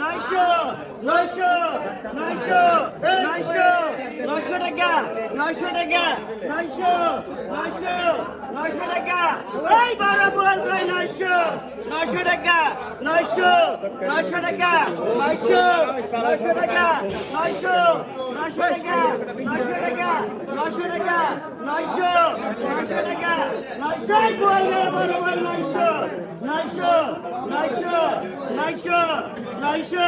নয়শো নয়শো নয়শো নয়শো নয়শো টাকা নয়শো টাকা, নয়শো নয়শো নয়শো টাকা। ওই বারো বল ভাই নয়শো নয়শো টাকা, নয়শো নয়শো টাকা, নয়শো নয়শো টাকা, নয়শো নয়শো টাকা নয়শো টাকা নয়শো টাকা, নয়শো নয়শো টাকা, নয়শো। বল বারো বল নয়শো নয়শো নয়শো নয়শো নয়শো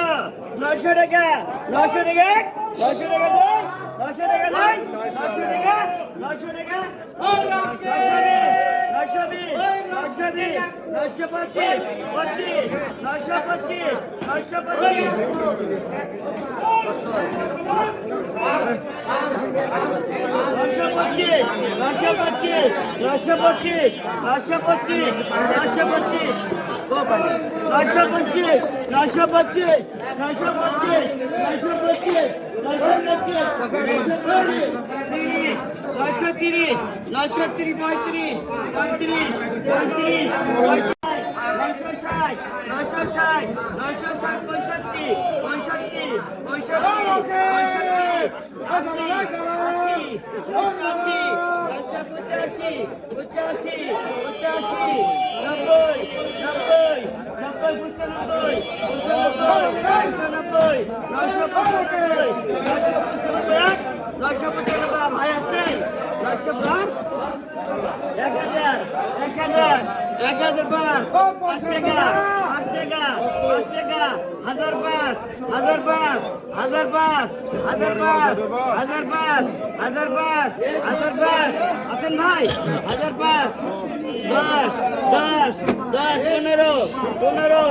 নয়শো টাকা নয়শো টাকা নয়শো টাকা দেয় নয়শো টাকা দেয় নয়শো টাকা নয়শো টাকা নয়শো বিশ নয়শো বিশ, নয়শো পঁচিশ পঁচিশ, নয়শো পঁচিশ নয়শো পঁচিশ নয়শো পঁচিশ নয়শো পঁচিশ নয়শো পঁচিশ নয়শো পঁচিশ নয়শো পঁচিশ নয়শো পঁচিশ নয়শো পঁচিশ নয়শো পঁচিশ পঁচিশ তিরিশ নয়শো তিরিশ পঁয়ত্রিশ পঁয়ত্রিশ পঁয়ত্রিশ নয়শো ষাট নয়শো ষাট নয়শো ষাট, পঁয়ষট্টি পঁয়ষট্টি পঁয়ষট্টি পঁয়ষট্টি পঁচাশি পঁচাশি পঁচাশি নব্বই নব্বই নব্বই পঁচানব্বই পঁচানব্বই পঁচানব্বই নয়শো পঁচানব্বই নয়শো পঁচানব্বই নয়শো পঁচানব্বই, ভাই আছেন নয়শো গ্রাম এক হাজার এক হাজার এক হাজার পাঁচ পাঁচ টাকা পাঁচ টাকা পাঁচ টাকা, হাজার পাঁচ হাজার পাঁচ হাজার পাঁচ হাজার পাঁচ হাজার পাঁচ হাজার পাঁচ হাজার পাঁচ। আছেন ভাই, হাজার পাঁচ, দশ দশ দশ পনেরো পনেরো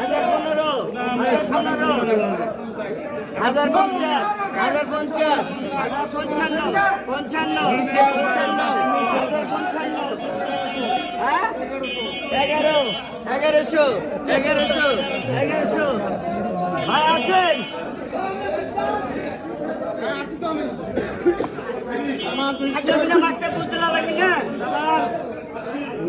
হাজার পনেরো হাজার পনেরো হাজার পঞ্চাশ হাজার পঞ্চাশ হাজার পঞ্চান্ন পঞ্চান্ন পঞ্চান্ন হাজার পঞ্চান্ন হ্যাঁ? এগারো এগারোশো এগারোশো এগারোশো। ভাই আসেন। বিনা মাছটা বুঝতে লাগবে না হাতের বেলায় দেখো আমার হয়ে গেছে টাকা হয়ে গেছে পাঁচ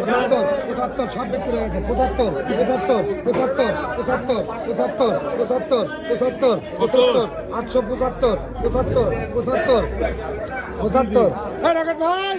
পঁচাত্তর পঁচাত্তর পঁচাত্তর পঁচাত্তর পঁচাত্তর পঁচাত্তর পঁচাত্তর পঁচাত্তর পঁচাত্তর পঁচাত্তর, আটশো পঁচাত্তর পঁচাত্তর পঁচাত্তর পঁচাত্তর। হ্যাঁ রাখেন ভাই!